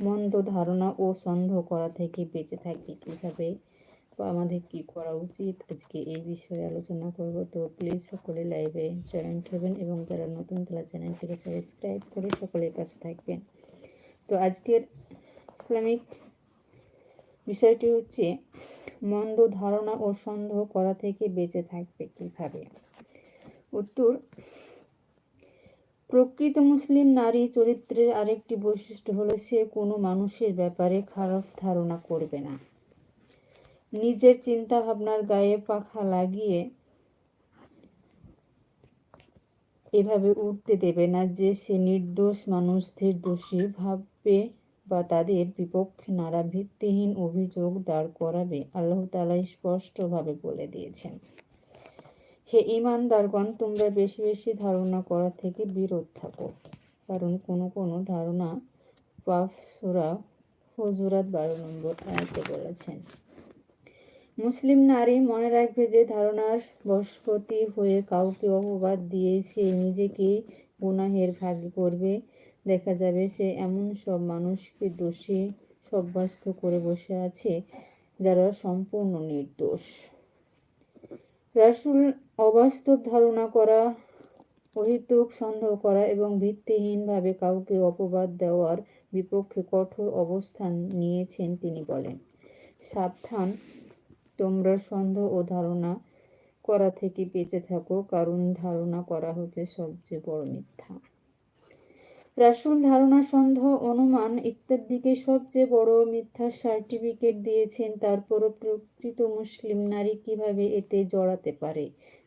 মন্দ ধারণা ও সন্দেহ করা থেকে বেঁচে থাকবে কীভাবে? আমাদের কি করা উচিত? আজকে এই বিষয়ে আলোচনা করব। তো প্লিজ সকলে লাইভে জয়েন্ট হবেন এবং যারা নতুন তারা চ্যানেলটিকে সাবস্ক্রাইব করে সকলের পাশে থাকবেন। তো আজকের ইসলামিক বিষয়টি হচ্ছে, মন্দ ধারণা ও সন্দেহ করা থেকে বেঁচে থাকবে কীভাবে? উত্তর প্রকৃত মুসলিম নারী চরিত্রের আরেকটি বৈশিষ্ট্য হলো সে কোনো মানুষের ব্যাপারে খারাপ ধারণা করবে না। নিজের চিন্তা ভাবনার গায়ে পাখা লাগিয়ে এভাবে উঠতে দেবে না যে সে নির্দোষ মানুষদের দোষী ভাববে বা তাদের বিপক্ষে নানা ভিত্তিহীন অভিযোগ দাঁড় করাবে, আল্লাহ তালা স্পষ্টভাবে বলে দিয়েছেন। হে ইমানদারগণ তোমরা বেশি বেশি ধারণা করা থেকে বিরত থাকো। কারণ কোনো কোনো ধারণা পাপ সুরা হজুরাত বারো নম্বর আয়তে বলেছেন। মুসলিম নারী মনে রাখবে যে ধারণার বশপতি হয়ে কাউকে অপবাদ দিয়ে সে নিজেকে গুনাহের ভাগে করবে। দেখা যাবে সে এমন সব মানুষকে দোষী সাব্যস্ত করে বসে আছে, যারা সম্পূর্ণ নির্দোষ। রাসুল অবাস্তব ধারণা করা, অহিতুক সন্দেহ করা এবং ভিত্তিহীনভাবে কাউকে অপবাদ দেওয়ার বিপক্ষে কঠোর অবস্থান নিয়েছেন তিনি বলেন। সাবধান, তোমরা সন্দেহ ও ধারণা করা থেকে বেঁচে থাকো, কারণ ধারণা করা হচ্ছে সবচেয়ে বড় মিথ্যা। রাসুল ধারণা, সন্দেহ, অনুমান ইত্যাদিকে সবচেয়ে বড় মিথ্যার সার্টিফিকেট দিয়েছেন। তারপরও প্রকৃত মুসলিম নারী কীভাবে এতে জড়াতে পারে?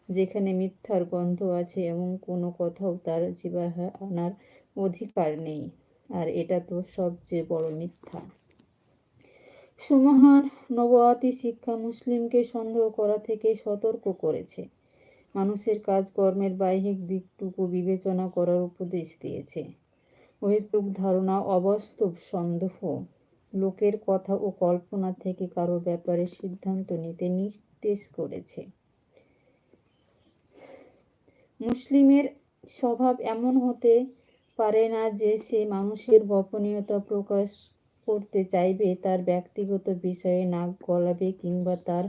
যেখানে মিথ্যার গন্ধ আছে এবং কোনো কথাও তার জিবাহা আনার অধিকার নেই। আর এটা তো সবচেয়ে বড় মিথ্যা। সুমহান নবাতি শিক্ষা মুসলিমকে সন্দেহ করা থেকে সতর্ক করেছে। মানুষের কাজকর্মের বাহ্যিক দিকটুকু বিবেচনা করার উপদেশ দিয়েছে। অহেতুক ধারণা অবাস্তব সন্দেহ। লোকের কথা ও কল্পনা থেকে কারও ব্যাপারে সিদ্ধান্ত নিতে নির্দেশ করেছে। মুসলিমের স্বভাব এমন হতে পারে না যে সে মানুষের গোপনীয়তা প্রকাশ করতে চাইবে, তার ব্যক্তিগত বিষয়ে নাক গলাবে কিংবা তার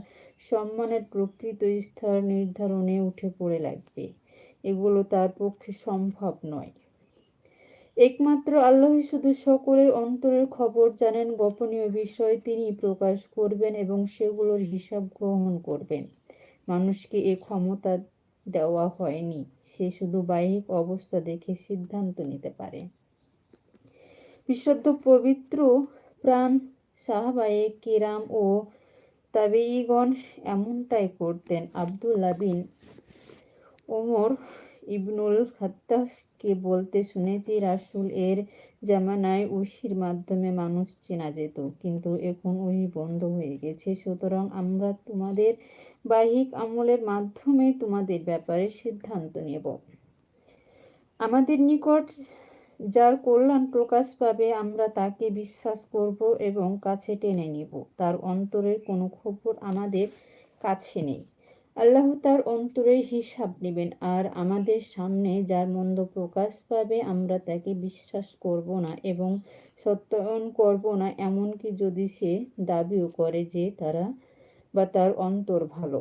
সম্মানের প্রকৃত স্তর নির্ধারণে উঠে পড়ে লাগবে। এগুলো তার পক্ষে সম্ভব নয়। একমাত্র আল্লাহ শুধু সকলের অন্তরের খবর জানেন, গোপনীয় বিষয় তিনি প্রকাশ করবেন এবং সেগুলোর হিসাব গ্রহণ করবেন। মানুষকে এ ক্ষমতা দেওয়া হয়নি। সে শুধু বাহ্যিক অবস্থা দেখে সিদ্ধান্ত নিতে পারে। বিশুদ্ধ পবিত্র প্রাণ সাহাবায়ে কিরাম ও তাবেইগণ এমনটাই করতেন। আবদুল্লা বিন ওমর ইবনুল খাত্তাফকে বলতে শুনেছি রাসুল এর জামানায় উহির মাধ্যমে মানুষ চেনা যেত। কিন্তু এখন উহি বন্ধ হয়ে গেছে। সুতরাং আমরা তোমাদের বাহিক আমলের মাধ্যমে তোমাদের ব্যাপারে সিদ্ধান্ত নেব। আমাদের নিকট যার কল্যাণ প্রকাশ পাবে, আমরা তাকে বিশ্বাস করব এবং কাছে টেনে নিব। তার অন্তরের কোনো খবর আমাদের কাছে নেই। আল্লাহ তার অন্তরের হিসাব নেবেন, আর আমাদের সামনে যার মন্দ প্রকাশ পাবে আমরা তাকে বিশ্বাস করব না এবং সত্যায়ন করব না, এমনকি যদি সে দাবিও করে যে তারা বা তার অন্তর ভালো।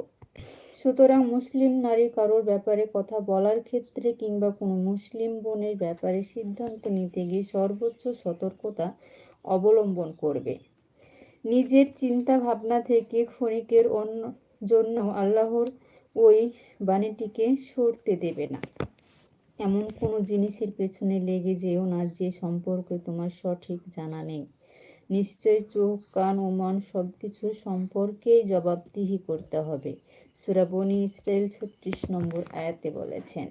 সুতরাং মুসলিম নারী কারোর ব্যাপারে কথা বলার ক্ষেত্রে কিংবা কোনো মুসলিম বোনের ব্যাপারে সিদ্ধান্ত নিতে গিয়ে সর্বোচ্চ সতর্কতা অবলম্বন করবে। নিজের চিন্তা ভাবনা থেকে ক্ষণিকের অন্য জন্য আল্লাহর ওই বাণীটিকে সরতে দেবে না। এমন কোনো জিনিসের পেছনে লেগে যেও না যে সম্পর্কে তোমার সঠিক জানা নেই। নিশ্চয় চোখ, কান ও মন সব কিছু সম্পর্কেই জবাবদিহি করতে হবে। সুরাবনী ইসরায়েল ছত্রিশ নম্বর আয়াতে বলেছেন,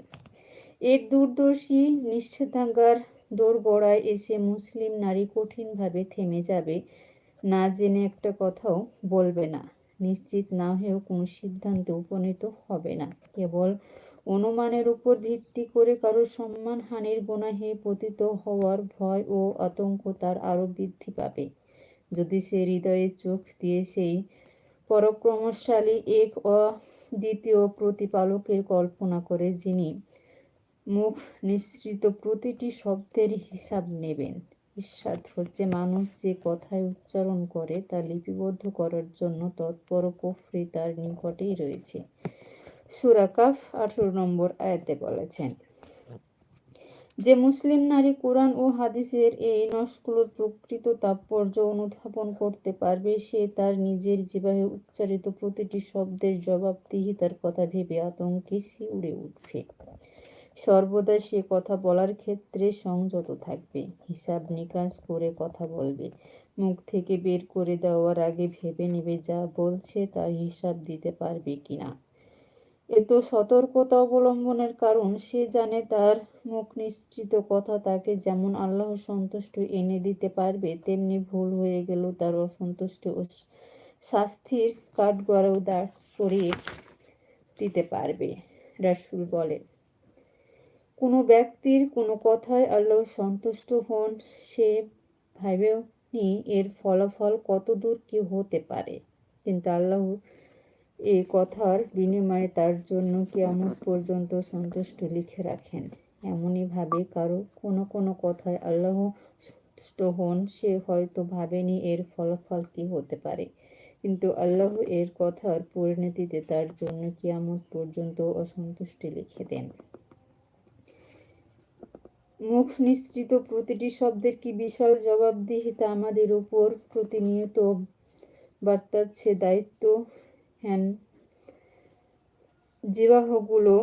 এর দূরদর্শী নিষেধাজ্ঞার দোরগড়ায় এসে মুসলিম নারী কঠিনভাবে থেমে যাবে। না জেনে একটা কথাও বলবে না। নিশ্চিত না হয়েও কোনো সিদ্ধান্তে উপনীত হবে না। কেবল অনুমানের উপর ভিত্তি করে কারও সম্মানহানির গুনাহে পতিত হওয়ার ভয় ও আতঙ্ক তার আরও বৃদ্ধি পাবে। যদি সে হৃদয়ে চোখ দিয়ে সেই পরক্রমশালী এক দ্বিতীয় প্রতিপালকের কল্পনা করে যিনি মুখ নিঃসৃত প্রতিটি শব্দের হিসাব নেবেন। ইরশাদ হচ্ছে মানুষ যে কথায় উচ্চারণ করে তা লিপিবদ্ধ করার জন্য তৎপর কুফরি তার নিকটেই রয়েছে। সূরা কাফ আঠারো নম্বর আয়াতে বলেছেন, যে মুসলিম নারী কোরআন ও হাদিসের এই নসগুলোর প্রকৃত তাৎপর্য অনুধাবন করতে পারবে, সে তার নিজের জীবাহে উচ্চারিত প্রতিটি শব্দের জবাবদিহিতার কথা ভেবে আতঙ্কে শিউরে উঠবে। সর্বদা সে কথা বলার ক্ষেত্রে সংযত থাকবে। হিসাব নিকাশ করে কথা বলবে। মুখ থেকে বের করে দেওয়ার আগে ভেবে নেবে যা বলছে তার হিসাব দিতে পারবে কিনা। এত সতর্কতা অবলম্বনের কারণ সে জানে তার মুখ নিশ্চিত কথা তাকে যেমন আল্লাহ সন্তুষ্ট এনে দিতে পারবে, তেমনি ভুল হয়ে গেল তার অসন্তুষ্ট ও শাস্তির কাঠগড়াও দাঁড় করিয়ে দিতে পারবে। রাসুল বলে কোনো ব্যক্তির কোনো কথায় আল্লাহ সন্তুষ্ট হন, সে ভাবেও নি এর ফলাফল কত দূর কি হতে পারে। কিন্তু আল্লাহ এই কথার বিনিময়ে তার জন্য কিয়ামত পর্যন্ত সন্তুষ্ট লিখে রাখেন। এমনইভাবে কারও কোনো কোনো কথায় আল্লাহ সন্তুষ্ট হন, সে হয়তো ভাবেনি এর ফলাফল কি হতে পারে। কিন্তু আল্লাহ এর কথার পরিণতিতে তার জন্য কিয়ামত পর্যন্ত অসন্তুষ্টি লিখে দেন। মুখ নিঃসৃত প্রতিটি শব্দের কি বিশাল জবাবদিহিতা আমাদের উপর প্রতিনিয়ত বার্তাচ্ছে দায়িত্ব হ্যান জীবাহগুলো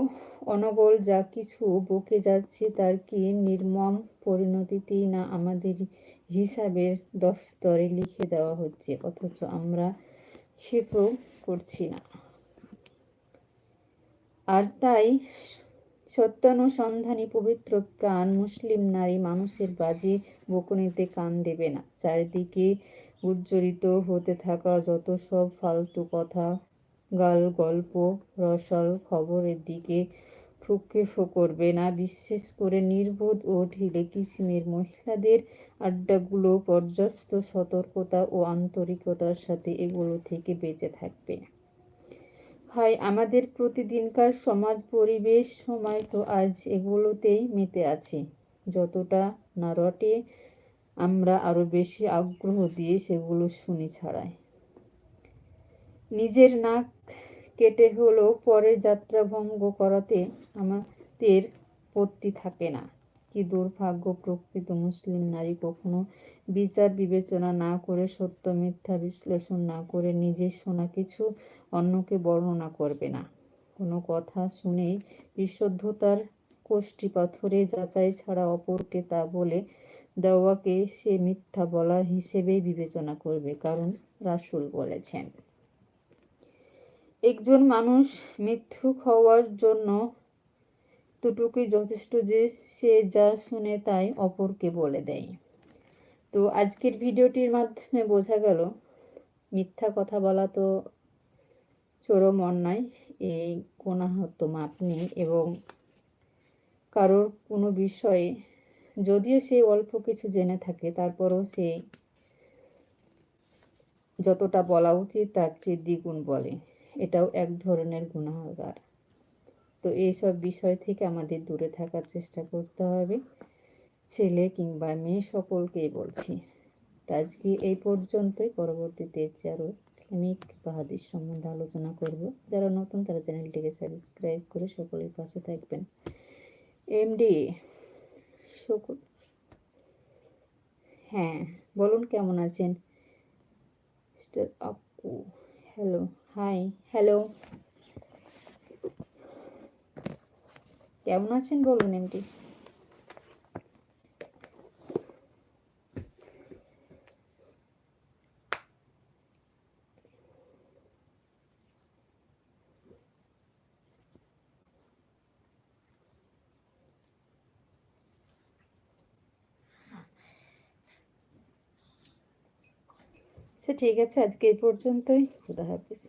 অনবল যা কিছু বকে যাচ্ছে তার কি নির্মম পরিণতিতেই না আমাদের হিসাবের দফতরে লিখে দেওয়া হচ্ছে, অথচ আমরা ক্ষেপও করছি না। আর তাই সত্যানুসন্ধানী পবিত্র প্রাণ মুসলিম নারী মানুষের বাজে বকুনিতে কান দেবে না। চারিদিকে উজ্জরিত হতে থাকা যত সব ফালতু কথা, গাল, গল্প, রসাল খবরের দিকে প্রক্ষেপ করবে না। বিশেষ করে নির্বোধ ও ঢিলে কিসিমের মহিলাদের আড্ডাগুলো পর্যাপ্ত সতর্কতা ও আন্তরিকতার সাথে এগুলো থেকে বেঁচে থাকবে হয়, আমাদের প্রতিদিনকার সমাজ, পরিবেশ, সময় তো আজ এগুলোতেই মেতে আছে। যতটা না রটে, আমরা আরও বেশি আগ্রহ দিয়ে সেগুলো শুনি ছাড়াই। নিজের নাক কেটে হলো পরে যাত্রা ভঙ্গ করাতে আমাদের পত্তি থাকে না। কি দুর্ভাগ্য, প্রকৃত মুসলিম নারী কখনো বিচার বিবেচনা না করে, সত্য মিথ্যা বিশ্লেষণ না করে নিজের শোনা কিছু অন্যকে বর্ণনা করবে না। কোনো কথা শুনেই বিশুদ্ধতার কোষ্ঠী পাথরে যাচাই ছাড়া অপরকে তা বলে দেওয়াকে সে মিথ্যা বলা হিসেবেই বিবেচনা করবে, কারণ রাসুল বলেছেন। একজন মানুষ মিথ্যুক হওয়ার জন্য দুটুকুই যথেষ্ট যে সে যা শুনে তাই অপরকে বলে দেয়। তো আজকের ভিডিওটির মাধ্যমে বোঝা গেল, মিথ্যা কথা বলা তো চরম অন্যায়, এই কোনাহত মাপ নেই এবং কারোর কোনো বিষয়ে যদিও সে অল্প কিছু জেনে থাকে, তারপরও সে যতটা বলা উচিত তার চেয়ে দ্বিগুণ বলে। এটাও এক ধরনের গুণাগার তো এইসব বিষয় থেকে আমাদের দূরে থাকার চেষ্টা করতে হবে। ছেলে কিংবা মেয়ে সকলকেই বলছি, আজকে এই পর্যন্তই। পরবর্তীতে আরও ইসলামিক বা হাদিস সম্বন্ধে আলোচনা করব। যারা নতুন, তারা চ্যানেলটিকে সাবস্ক্রাইব করে সকলের পাশে থাকবেন। এমডি সকল হ্যাঁ বলুন কেমন আছেন? আপু, হ্যালো, হাই, হ্যালো। কেমন আছেন বলুন এমডি? আচ্ছা ঠিক আছে। আজকে এই পর্যন্তই। খুদা হাফিজ।